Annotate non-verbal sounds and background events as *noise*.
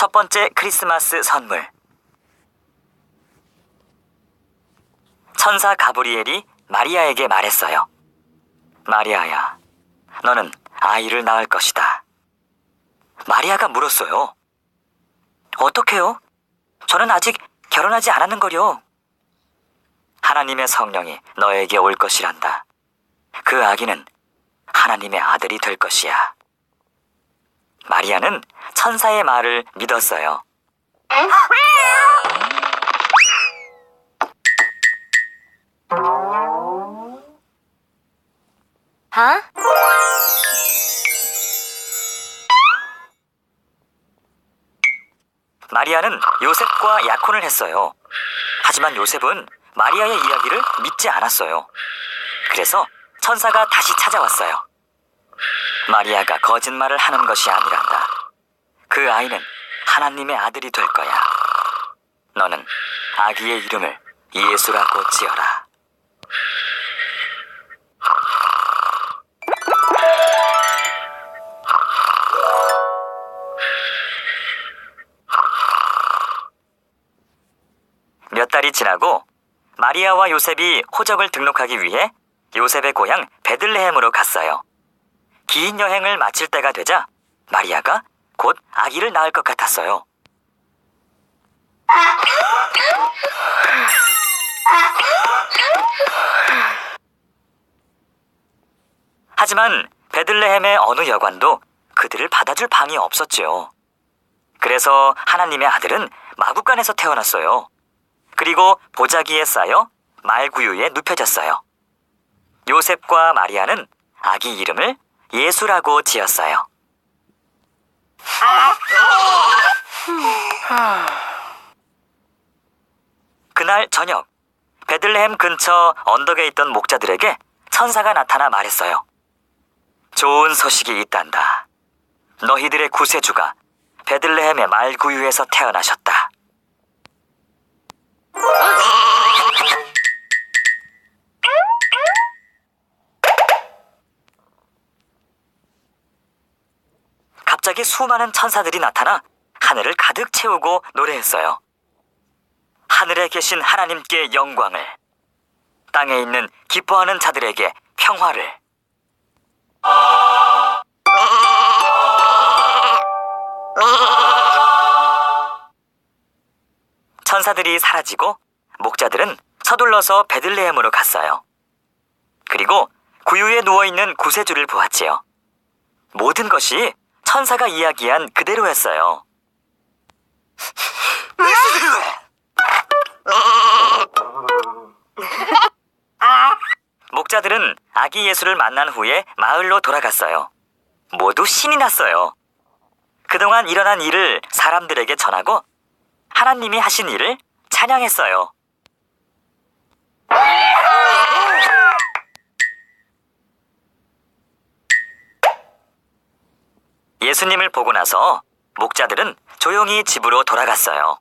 첫 번째 크리스마스 선물. 천사 가브리엘이 마리아에게 말했어요. 마리아야, 너는 아이를 낳을 것이다. 마리아가 물었어요. 어떻게요? 저는 아직 결혼하지 않았는걸요. 하나님의 성령이 너에게 올 것이란다. 그 아기는 하나님의 아들이 될 것이야. 마리아는 천사의 말을 믿었어요. 어? 마리아는 요셉과 약혼을 했어요. 하지만 요셉은 마리아의 이야기를 믿지 않았어요. 그래서 천사가 다시 찾아왔어요. 마리아가 거짓말을 하는 것이 아니란다. 그 아이는 하나님의 아들이 될 거야. 너는 아기의 이름을 예수라고 지어라. 몇 달이 지나고 마리아와 요셉이 호적을 등록하기 위해 요셉의 고향 베들레헴으로 갔어요. 긴 여행을 마칠 때가 되자 마리아가 곧 아기를 낳을 것 같았어요. 하지만 베들레헴의 어느 여관도 그들을 받아줄 방이 없었지요. 그래서 하나님의 아들은 마구간에서 태어났어요. 그리고 보자기에 쌓여 말구유에 눕혀졌어요. 요셉과 마리아는 아기 이름을 예수라고 지었어요. 그날 저녁 베들레헴 근처 언덕에 있던 목자들에게 천사가 나타나 말했어요. 좋은 소식이 있단다. 너희들의 구세주가 베들레헴의 말구유에서 태어나셨다. 갑자기 수많은 천사들이 나타나 하늘을 가득 채우고 노래했어요. 하늘에 계신 하나님께 영광을, 땅에 있는 기뻐하는 자들에게 평화를. 천사들이 사라지고 목자들은 서둘러서 베들레헴으로 갔어요. 그리고 구유에 누워 있는 구세주를 보았지요. 모든 것이 천사가 이야기한 그대로였어요. *laughs* 목자들은 아기 예수를 만난 후에 마을로 돌아갔어요. 모두 신이 났어요. 그동안 일어난 일을 사람들에게 전하고 하나님이 하신 일을 찬양했어요. 예수님을 보고 나서 목자들은 조용히 집으로 돌아갔어요.